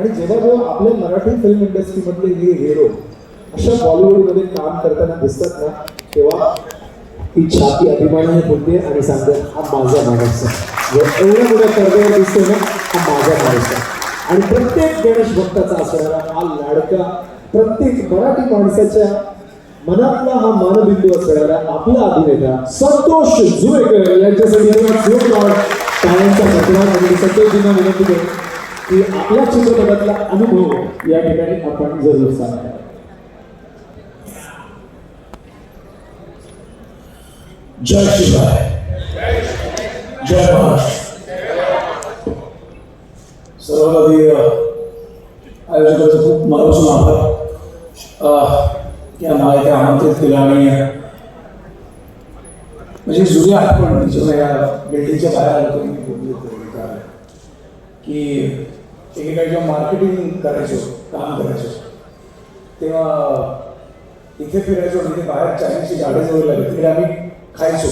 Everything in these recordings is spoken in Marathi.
आणि जेव्हा जेव्हा आपल्या मराठी फिल्म इंडस्ट्रीमधले हे हिरो अशा बॉलिवूडमध्ये काम करताना दिसतात ना तेव्हा ती छाती अभिमानाने बोलते आणि सांगते हा माझा माणूस आहे. जर एवढ्या मोठ्या कर्जावर दिसतो ना हा माझा माणूस आहे. आणि प्रत्येक गणेश भक्ताचा असणारा हा लाडका प्रत्येक मराठी माणसाच्या मनातला हा मानबिंदू असणारा आपला अभिनेता संतोष जुवेकर यांच्यासाठी धन्यवाद जोरदार टाळ्यांचा घटना म्हणजे संतोषजींना विनंती करतो. की आपल्या चित्रपटातला अनुभव या ठिकाणी आपण ज़रूर सांगा. जय शिवाय. जय महाराष्ट्र आयोजकाचं खूप मनापासून आभार. या मला इथे आमंत्रित केलं आणि म्हणजे जुनी आठवण जेव्हा या बिल्डिंगच्या बाहेर आलो की एकेकाळी जेव्हा मार्केटिंग करायचो काम करायचो तेव्हा इथे फिरायचो आणि बाहेर चायनीजची झाडं जवळ लागली तिकडे आम्ही खायचो.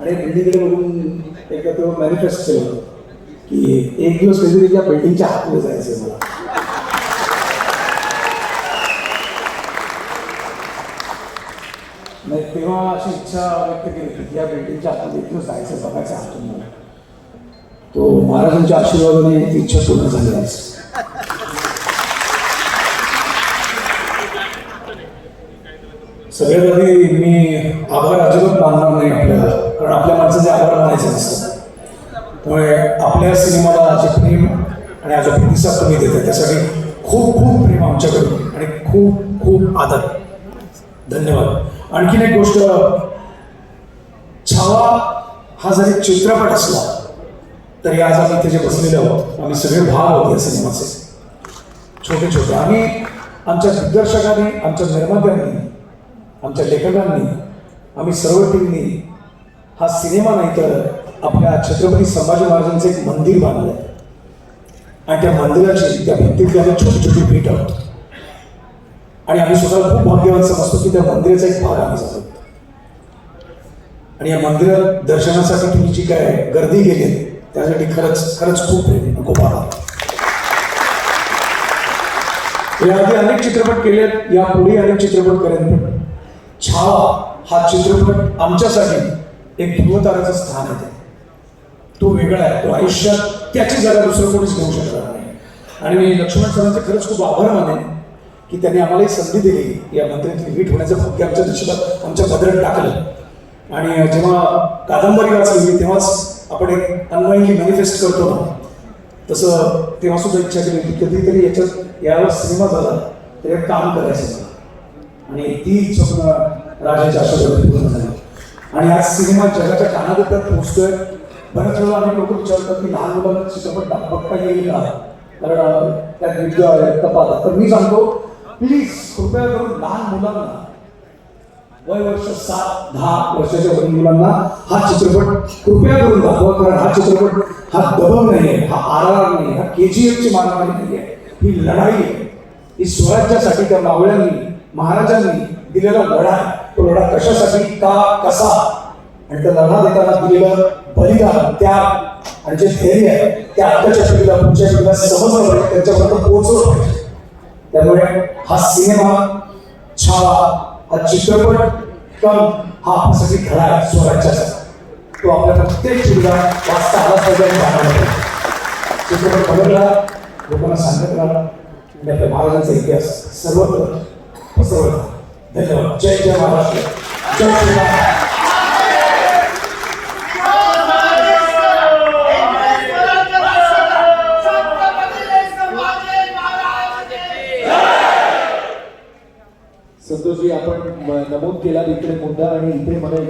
आणि बिल्डिंगकडे बघून एकदा तो मॅनिफेस्ट केलं होतं की एक दिवस कधीतरी त्या बिल्डिंगच्या आतमध्ये जायचं मला. नाही तेव्हा अशी इच्छा व्यक्त केली की या बिल्डिंगच्या आतमध्ये एक दिवस जायचं बघायचं आतून मला. तो महाराजांच्या आशीर्वादाने इच्छा पूर्ण झाली आज. सगळ्यात आधी मी आभार अजिबात मानणार नाही आपल्याला कारण आपल्या माणसाचे आभार मानायचे असतात त्यामुळे आपल्या सिनेमाला जे प्रेम आणि आज प्रतिसाद तुम्ही देता त्यासाठी खूप खूप प्रेम आमच्याकडून आणि खूप खूप आदर. धन्यवाद. आणखीन एक गोष्ट छावा हा जरी चित्रपट असला तरी आज आम्ही इथे बसलेले आहोत आम्ही सगळे भाग आहोत या सिनेमाचे. छोटे छोटे. आम्ही आमच्या दिग्दर्शकांनी आमच्या निर्मात्यांनी आमच्या लेखकांनी आम्ही सर्व टीमनी हा सिनेमा नाही तर आपल्या छत्रपती संभाजी महाराजांचं एक मंदिर बांधलं आहे आणि त्या मंदिराची त्या भिंतीतली आम्ही छोटी छोटी भेट आहोत. आणि आम्ही स्वतःला खूप भाग्यवान समजतो की त्या मंदिराचा एक भाग आम्ही जातो. आणि या मंदिरात दर्शनासाठी तुम्ही जी काय गर्दी गेली आहे त्यासाठी खरंच खरंच खूप प्रेम खूप आभार याआधी अनेक चित्रपट केलेत यापुढे अनेक चित्रपट करेन पण. छावा हा चित्रपट आमच्यासाठी एक ध्रुवताराचं स्थान आहे. तो वेगळा आहे. तो आयुष्यात त्याची जागा दुसरं कोणीच घेऊ शकणार नाही. आणि मी लक्ष्मण सरांचे खरंच खूप आभार मानेन की त्यांनी आम्हाला एक संधी दिली. या मंत्रीत हिट होण्याचं भाग्य आमच्या नशिबात आमच्या पदरात टाकलं. आणि जेव्हा कादंबरी वाचली मी तेव्हाच आपण एक अनवाईंगली मॅनिफेस्ट करतो ना तसं तेव्हा सुद्धा इच्छा केली की कधीतरी याच्यात यावर सिनेमा झाला तर एक काम करायचं मला आणि ती स्वप्न राजाच्या आशीर्वादाने पूर्ण झाली. आणि आज सिनेमा जगाच्या कानाकोपऱ्यात पोहोचतोय. बऱ्याच वेळा आम्ही लोक विचारतात की लहान मुलांना चित्रपट बघता येईल का कारण त्यात युद्ध आहे कपात तर मी सांगतो प्लीज कृपया करून लहान मुलांना वय वर्ष सात दहा वर्षाच्या वरील मुलांना हा चित्रपट कृपया करून दाखवा कारण हा चित्रपट हा दबंग नाही आहे हा आर आर नाही हा के जी एफची मानवाणी नाही आहे ही लढाई आहे. ही स्वराज्यासाठी त्या मावळ्यांनी महाराजांनी दिलेला लढा तो लढा कशासाठी का कसा? आणि त्या लढा देताना दिलेलं बलिदान त्या आणि जे धैर्य आहे त्या आताच्या पिढीला पुढच्या पिढीला समजलं पाहिजे त्यांच्यापर्यंत पोहोचलं पाहिजे. त्यामुळे हा सिनेमा छावा चित्रपट कम हा आपल्यासाठी खरा आहे स्वराज्याचा तो आपल्या प्रत्येक पिढीला वाचता आला पाहिजे आणि चित्रपट बघितला लोकांना सांगत राहिला आणि आपल्या महाराजांचा इतिहास सर्वत्र पसरवला. धन्यवाद. जय जय महाराष्ट्र. जय श्रीराम संतोषजी आपण नमूद केला इकडे मुद्दा आणि इथे मला